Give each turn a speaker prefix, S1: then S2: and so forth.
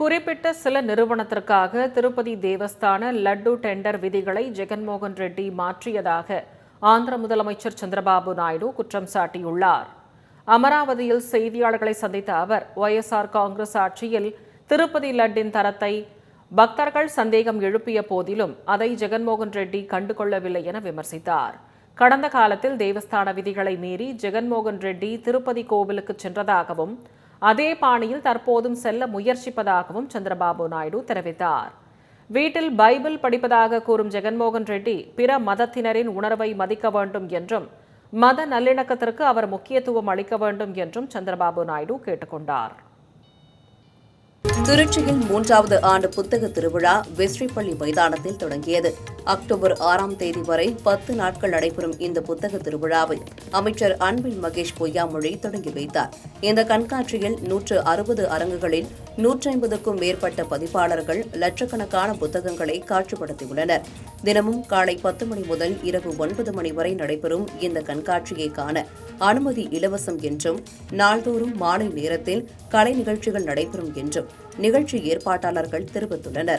S1: குறிப்பிட்ட சில நிறுவனத்திற்காக திருப்பதி தேவஸ்தான லட்டு டெண்டர் விதிகளை ஜெகன்மோகன் ரெட்டி மாற்றியதாக ஆந்திர முதலமைச்சர் சந்திரபாபு நாயுடு குற்றம் சாட்டியுள்ளார். அமராவதியில் செய்தியாளர்களை சந்தித்த அவர் ஒய்எஸ்ஆர் காங்கிரஸ் ஆட்சியில் திருப்பதி லட்டின் தரத்தை பக்தர்கள் சந்தேகம் எழுப்பிய போதிலும் அதை ஜெகன்மோகன் ரெட்டி கண்டுகொள்ளவில்லை என விமர்சித்தார். கடந்த காலத்தில் தேவஸ்தான விதிகளை மீறி ஜெகன்மோகன் ரெட்டி திருப்பதி கோவிலுக்கு சென்றதாகவும் அதே பாணியில் தற்போதும் செல்ல முயற்சிப்பதாகவும் சந்திரபாபு நாயுடு தெரிவித்தார். வீட்டில் பைபிள் படிப்பதாக கூறும் ஜெகன்மோகன் ரெட்டி பிற மதத்தினரின் உணர்வை மதிக்க வேண்டும் என்றும் மத நல்லிணக்கத்திற்கு அவர் முக்கியத்துவம் அளிக்க வேண்டும் என்றும் சந்திரபாபு நாயுடு கேட்டுக்கொண்டார்.
S2: திருச்சியில் மூன்றாவது ஆண்டு புத்தக திருவிழா வெஸ்ரிப்பள்ளி மைதானத்தில் தொடங்கியது. அக்டோபர் ஆறாம் தேதி வரை பத்து நாட்கள் நடைபெறும் இந்த புத்தக திருவிழாவை அமைச்சர் அன்பில் மகேஷ் பொய்யாமொழி தொடங்கி வைத்தார். இந்த கண்காட்சியில் நூற்று அறுபது அரங்குகளில் நூற்றி ஐம்பதுக்கும் மேற்பட்ட பதிப்பாளர்கள் லட்சக்கணக்கான புத்தகங்களை காட்சிப்படுத்தியுள்ளனர். தினமும் காலை பத்து மணி முதல் இரவு ஒன்பது மணி வரை நடைபெறும் இந்த கண்காட்சியை காண அனுமதி இலவசம் என்றும் நாள்தோறும் மாலை நேரத்தில் கலை நிகழ்ச்சிகள் நடைபெறும் என்றும் நிகழ்ச்சி ஏற்பாட்டாளர்கள் தெரிவித்துள்ளனர்.